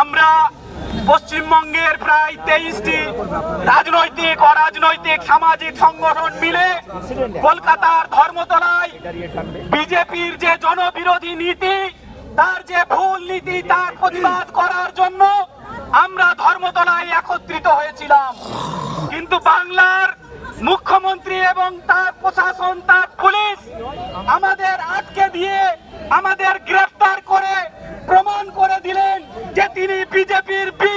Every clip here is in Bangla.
আমরা পশ্চিমবঙ্গের প্রায় তেইশটি রাজনৈতিক, অরাজনৈতিক, সামাজিক সংগঠন মিলে কলকাতার ধর্মতলায় বিজেপির যে জনবিরোধী নীতি, তার যে ভুল নীতি, তার প্রতিবাদ করার জন্য আমরা ধর্মতলায় একত্রিত হয়েছিলাম। কিন্তু বাংলার মুখ্যমন্ত্রী এবং তার প্রশাসন তার পুলিশ আমাদের আটকে দিয়ে আমাদের গ্রেফতার করে প্রমাণ করে দিলেন যে তিনি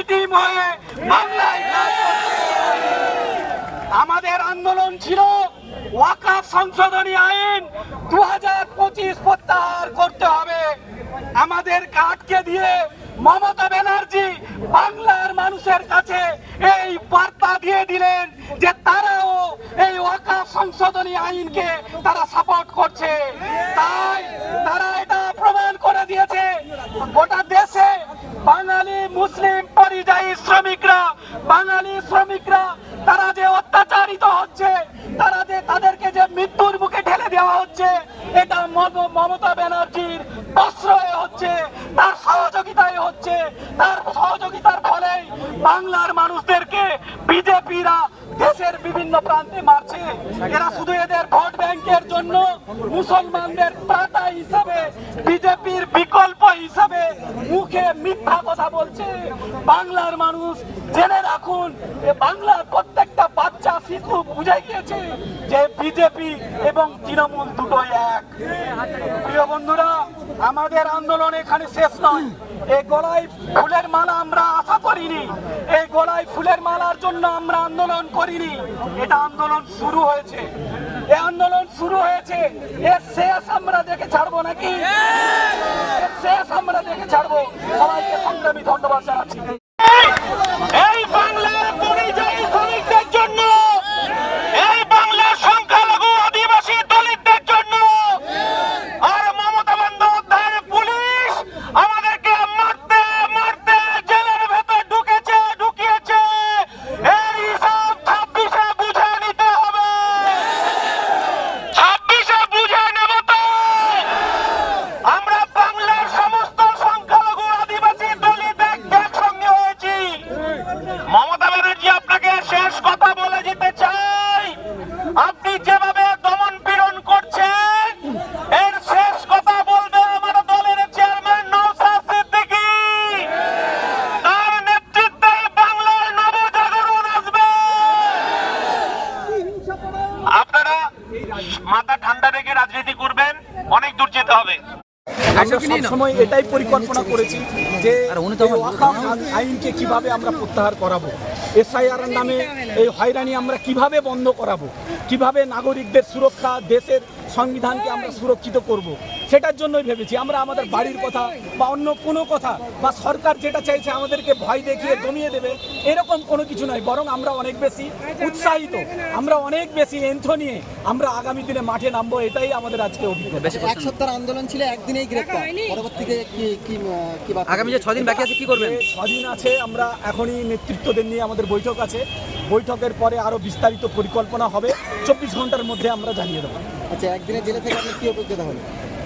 টিম হয়ে বাংলায় আমাদের আন্দোলন ছিল ওয়াকাফ সংশোধনী আইন দু হাজার পঁচিশ প্রত্যাহার করতে হবে। আমাদের আটকে দিয়ে মমতা ব্যানার্জি বাংলার মানুষের কাছে এই বার্তা দিয়ে দিলেন যে তারাও এই ওয়াকাফ সংশোধনী আইনকে তারা সাপোর্ট করছে। তাই তারা এটা প্রমাণ করে দিয়েছে। গোটা দেশে বাঙালি মুসলিম পরিযায়ী শ্রমিকরা, বাঙালি শ্রমিকরা, তারা যে অত্যাচারিত হচ্ছে, তারা যে তাদেরকে যে মৃত্যুর মুখে ঠেলে দেওয়া হচ্ছে, এটা মম- মমতা ব্যানার্জির প্রশ্রয়ে হচ্ছে, তার সহযোগিতায় হচ্ছে, তার সহযোগিতার ফলেই বাংলার মানুষদেরকে বিজেপিরা দেশের বিভিন্ন প্রান্তে মারছে। এরা শুধু এদের ভোট ব্যাংকের জন্য মুসলমানদের ত্রাতা হিসাবে, বিজেপির বিকল্প হিসাবে মুখে মিথ্যা কথা বলছে। বাংলার মানুষ জেনে রাখুন যে বাংলার প্রত্যেকটা বাচ্চা, শিশু বুঝে গিয়েছে যে বিজেপি এবং তৃণমূল দুটোই এক। প্রিয় বন্ধুরা আমাদের আন্দোলন এখানে শেষ নয়। এই গলায় ফুলের মালা আমরা আশা করিনি। এই গলায় ফুলের মালার জন্য আমরা আন্দোলন করিনি। এটা আন্দোলন শুরু হয়েছে। এই আন্দোলন শুরু হয়েছে। এর শেষ আমরা দেখে ছাড়বো নাকি? শেষ আমরা দেখে ছাড়বো। সবাইকে সংগ্রামী ধন্যবাদ জানাচ্ছি। মাথা ঠান্ডা রেখে রাজনীতি করবেন অনেক দূর যেতে হবে। আমরা সবসময় এটাই পরিকল্পনা করেছি যে আইনকে কীভাবে আমরা প্রত্যাহার করাবো? এসআইআর নামে এই হয়রানি আমরা কীভাবে বন্ধ করাবো? কীভাবে নাগরিকদের সুরক্ষা দেশের সংবিধানকে আমরা সুরক্ষিত করব। সেটার জন্যই ভেবেছি। আমরা আমাদের বাড়ির কথা বা অন্য কোনো কথা বা সরকার যেটা চাইছে আমাদেরকে ভয় দেখিয়ে দমিয়ে দেবে এরকম কোনো কিছু নয়। বরং আমরা অনেক বেশি উৎসাহিত আমরা অনেক বেশি এন্থ নিয়ে আমরা আগামী দিনে মাঠে নামবো এটাই আমাদের আজকে অভিজ্ঞতা। এক সপ্তাহের আন্দোলন ছিল একদিনেই গ্রেপ্তার। পরবর্তীতে কি আগামী যে ছদিন বাকি আছে কি করবেন? ছদিন আছে আমরা এখনই নেতৃত্বদের নিয়ে আমাদের বৈঠক আছে। বৈঠকের পরে আরও বিস্তারিত পরিকল্পনা হবে। চব্বিশ ঘণ্টার মধ্যে আমরা জানিয়ে দেবো। আচ্ছা একদিনে জেলে থেকে আপনার কি অভিজ্ঞতা হলো?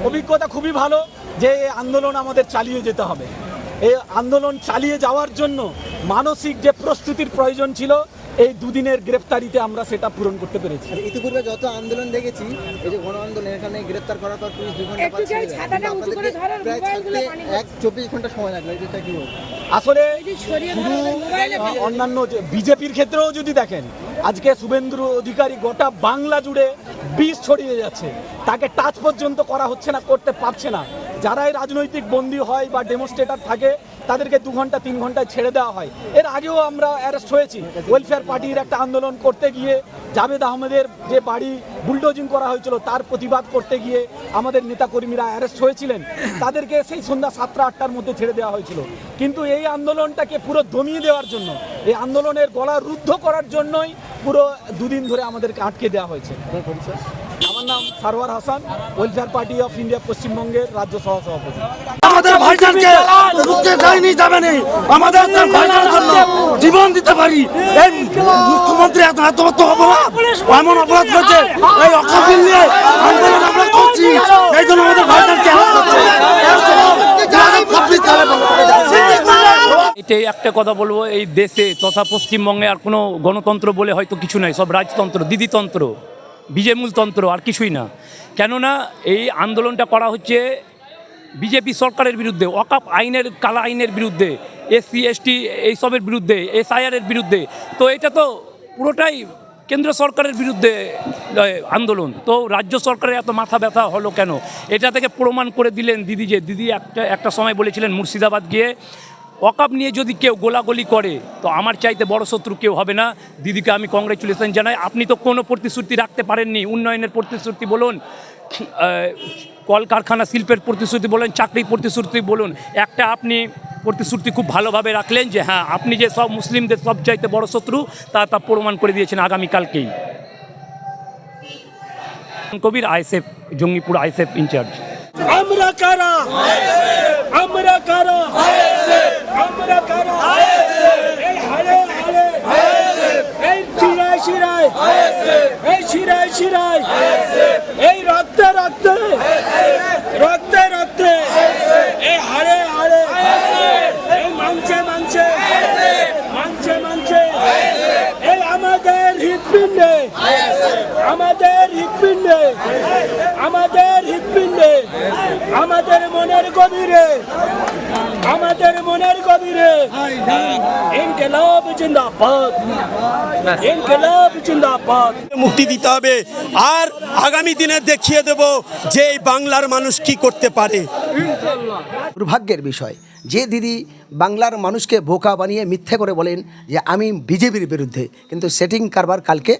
অভিজ্ঞতা খুবই ভালো যে এই আন্দোলন আমাদের চালিয়ে যেতে হবে। এই আন্দোলন চালিয়ে যাওয়ার জন্য মানসিক যে প্রস্তুতির প্রয়োজন ছিল এই দুদিনের গ্রেপ্তারিতে আমরা সেটা পূরণ করতে পেরেছি। ইতিপূর্বে যত আন্দোলন দেখেছি এই যে গণ আন্দোলন এখানে গ্রেপ্তার করার পর পুলিশ দু ঘণ্টা একটু পাচ্ছে যাই ছাতাটা উঁচু করে আপনাদেরকে প্রায় মোবাইলগুলো ছাড়তে এক চব্বিশ ঘণ্টা সময় লাগল এটা কি আসলে আহ, অন্যান্য যে বিজেপির ক্ষেত্রেও যদি দেখেন আজকে শুভেন্দু অধিকারী গোটা বাংলা জুড়ে বিষ ছড়িয়ে যাচ্ছে। তাকে টাচ পর্যন্ত করা হচ্ছে না, করতে পারছে না। যারাই রাজনৈতিক বন্দী হয় বা ডেমনস্ট্রেটার থাকে, তাদেরকে দু ঘণ্টা, তিন ঘন্টায় ছেড়ে দেওয়া হয়। এর আগেও আমরা অ্যারেস্ট হয়েছি। ওয়েলফেয়ার পার্টির একটা আন্দোলন করতে গিয়ে, জাভেদ আহমেদের যে বাড়ি বুলডোজিং করা হয়েছিল, তার প্রতিবাদ করতে গিয়ে আমাদের নেতাকর্মীরা অ্যারেস্ট হয়েছিলেন। তাদেরকে সেই সন্ধ্যা সাতটা, আটটার মধ্যে ছেড়ে দেওয়া হয়েছিল। কিন্তু এই আন্দোলনটাকে পুরো দমিয়ে দেওয়ার জন্য, এই আন্দোলনের গলা রুদ্ধ করার জন্যই পুরো দুদিন ধরে আমাদেরকে আটকে দেওয়া হয়েছে। আমার নাম Sarwar Hasan, welfare party of India পশ্চিমবঙ্গের রাজ্য সহসভাপতি। আমাদের ভাইজানকে রুখতে যায়নি আমাদের ভাইজানের জন্য জীবন দিতে পারি। মুখ্যমন্ত্রী এত এত অপরাধ, এমন অপরাধ করছে, এই অকাপিল নিয়ে আন্দোলন আমরা করছি এই জন্য আমাদের ভাইজানকে হেল্প করছে এর জন্য দু হাজার ছাব্বিশ সালে এটাই একটা কথা বলব, এই দেশে তথা পশ্চিমবঙ্গে আর কোনো গণতন্ত্র বলে হয়তো কিছু নাই, সব রাজতন্ত্র, দিদিতন্ত্র, বিজেমূলতন্ত্র আর কিছুই না। কেননা এই আন্দোলনটা করা হচ্ছে বিজেপি সরকারের বিরুদ্ধে অকাপ আইনের, কালা আইনের বিরুদ্ধে, এসসি, এসটি এইসবের বিরুদ্ধে এসআইআরের বিরুদ্ধে। তো এটা তো পুরোটাই কেন্দ্র সরকারের বিরুদ্ধে আন্দোলন। তো রাজ্য সরকারের এত মাথা ব্যথা হলো কেন? এটা থেকে প্রমাণ করে দিলেন দিদি যে, দিদি একটা একটা সময় বলেছিলেন মুর্শিদাবাদ গিয়ে ওয়াকাপ নিয়ে যদি কেউ গোলাগুলি করে, তো আমার চাইতে বড় শত্রু কেউ হবে না। দিদিকে আমি কংগ্রেচুলেশন জানাই। আপনি তো কোনো প্রতিশ্রুতি রাখতে পারেননি, উন্নয়নের প্রতিশ্রুতি বলুন কলকারখানা শিল্পের প্রতিশ্রুতি বলুন, চাকরির প্রতিশ্রুতি বলুন, একটা আপনি প্রতিশ্রুতি খুব ভালোভাবে রাখলেন যে হ্যাঁ আপনি যে সব মুসলিমদের সব চাইতে বড় শত্রু, তা তা প্রমাণ করে দিয়েছেন আগামীকালকেই। কবির আইসেফ জঙ্গিপুর আইসেফ ইনচার্জ। আমরা কারা? আমরা কারা? এই হারে হারে। এই শিরায় শিরায় এই শিরায় শিরায় এই রক্তে রক্তে। রক্তে রক্তে। এই মাংসে মাংসে এই আমাদের হৃৎপিণ্ডে। আমাদের হৃৎপিণ্ডে। আমাদের হৃৎপিণ্ডে। আমাদের মনের গভীরে। আমাদের মনের গভীরে। ইনকলাব জিন্দাবাদ। ইনকলাব জিন্দাবাদ। মুক্তি দিতে হবে। আর আগামী দিনে দেখিয়ে দেব যে এই বাংলার মানুষ কি করতে পারে। দুর্ভাগ্যের বিষয় যে দিদি বাংলার মানুষকে বোকা বানিয়ে মিথ্যে করে বলেন যে আমি বিজেপির বিরুদ্ধে কিন্তু সেটিং কারবার কালকে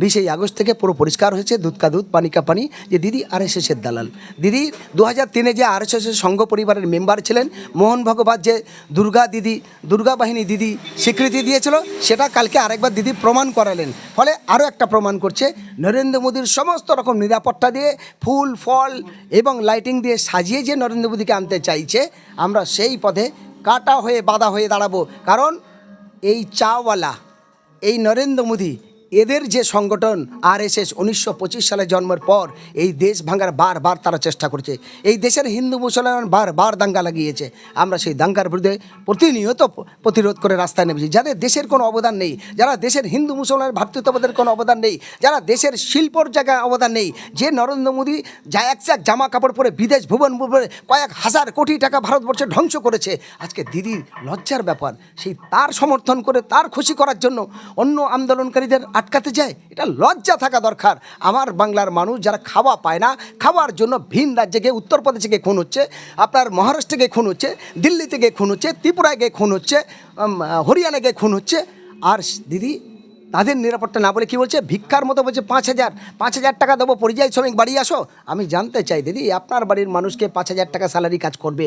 বিশে আগস্ট থেকে পুরো পরিষ্কার হয়েছে, দুধ কা দুধ, পানি কা পানি। যে দিদি আর আরএসএসের দালাল। দিদি দু হাজার তিনে যে আর আরএসএসের সংঘ পরিবারের মেম্বার ছিলেন, মোহন ভগবত যে দুর্গা দিদি, দুর্গা বাহিনী দিদি স্বীকৃতি দিয়েছিল, সেটা কালকে আরেকবার দিদি প্রমাণ করালেন। ফলে আরও একটা প্রমাণ করছে, নরেন্দ্র মোদীর সমস্ত রকম নিরাপত্তা দিয়ে, ফুল, ফল এবং লাইটিং দিয়ে সাজিয়ে যে নরেন্দ্র মোদীকে আনতে চাইছে, আমরা সেই পথে কাটা হয়ে, বাধা হয়ে দাঁড়াবো। কারণ এই চাওয়ালা, এই নরেন্দ্র মোদী এদের যে সংগঠন আরএসএস উনিশশো পঁচিশ সালে জন্মের পর এই দেশ ভাঙার বারবার তারা চেষ্টা করছে। এই দেশের হিন্দু মুসলমান বারবার দাঙ্গা লাগিয়েছে। আমরা সেই দাঙ্গার বিরুদ্ধে প্রতিনিয়ত প্রতিরোধ করে রাস্তায় নেমেছি। যাদের দেশের কোনো অবদান নেই, যারা দেশের হিন্দু মুসলমান ভ্রাতৃত্ববোধের কোনো অবদান নেই, যারা দেশের শিল্পর জায়গায় অবদান নেই, যে নরেন্দ্র মোদী যা এক চাক জামা কাপড় পরে বিদেশ ভুবন পরে কয়েক হাজার কোটি টাকা ভারতবর্ষে ধ্বংস করেছে। আজকে দিদির লজ্জার ব্যাপার, সেই তার সমর্থন করে তার খুশি করার জন্য অন্য আন্দোলনকারীদের আটকাতে যায়, এটা লজ্জা থাকা দরকার। আমার বাংলার মানুষ যারা খাওয়া পায় না, খাওয়ার জন্য ভিন রাজ্যে গিয়ে, উত্তরপ্রদেশে গিয়ে খুন হচ্ছে, আপনার মহারাষ্ট্রে গিয়ে খুন হচ্ছে, দিল্লিতে গিয়ে খুন হচ্ছে, ত্রিপুরায় গিয়ে খুন হচ্ছে হরিয়ানা গিয়ে খুন হচ্ছে। আর দিদি, তাদের নিরাপত্তা না বলে কি বলছে? ভিক্ষার মতো বলছে, পাঁচ হাজার পাঁচ হাজার টাকা দেবো, পরিযায়ী শ্রমিক বাড়ি আসো। আমি জানতে চাই দিদি, আপনার বাড়ির মানুষকে পাঁচ হাজার টাকা স্যালারি কাজ করবে।